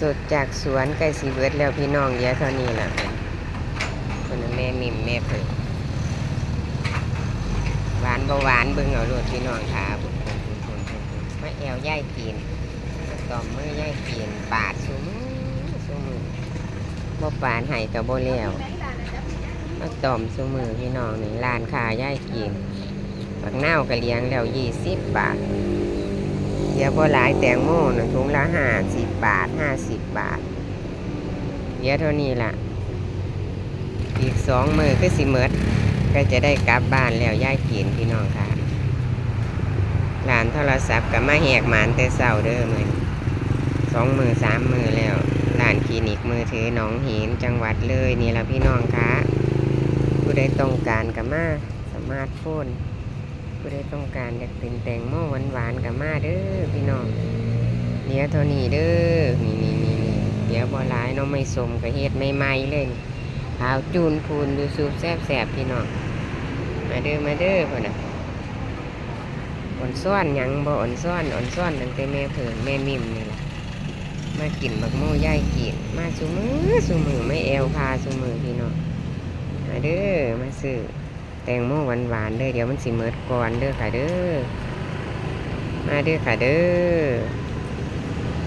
สดจากสวนไก่สีเบิดแล้วพี่น้องเดียวเท่านี้ล่ะคนน่ะแม่มิมแม่เพิ่งหวานบ่หวานเบิ่งเอาโลดพี่น้องค่ะมาแอวย่ายกินมาตอมมือย่ายกินปาดซุมซุมือบ่ปาดให้กับบ่แล้วมาต่อมซุมือพี่น้องนี่ร้านค้าย่ายกินบักนาวก็เลี้ยงแล้วยี่สิบบาท ดี๋ยวพอหลายแตงโมนะถุงละห้าสิบบาทห้าสิบบาท เดี๋ยวเท่านี้ล่ะ อีกสองมือคือสิเมิดก็จะได้กลับบ้านแล้วย่ายกินพี่น้องค่ะร้านโทรศัพท์กับมาแหกหมานแต่เศร้าเด้อมือนสองมือสามมือแล้วร้านคลินิกมือถือหนองหินจังหวัดเลยนี่ละพี่น้องค่ะผู้ใดต้องการกับมาสามาร์ทโฟน ผู้ใดต้องการอยากเป็นแตงโมหวานๆกับมาเด้อพี่น้องเดี๋ยวเท่านี้เด้อนี่นี่นี่เดี๋ยวบ่หลายเน้องไม่สมกับเฮ็ดใหม่เลยขาวจูนพูนดูสูบแซ่บๆพี่น้องมาเด้อมาเด้อพ่นน่ะอ่อนซ้อนยังบ่อ่อนซ้อนอ่อนซ้อนตั้งแต่แม่เพิ่งแม่มิมนี่ล่ะมากินบักโม่ย่ายกินมาซุมือซุมือไม่แอวพาซุมือพี่น้องมาเด้อมาซื้อ แตงโมหวานหวานๆเด้อเดี๋ยวมันสิเมิดก่อนเด้อค่ะเด้อมาเด้อค่ะเด้อ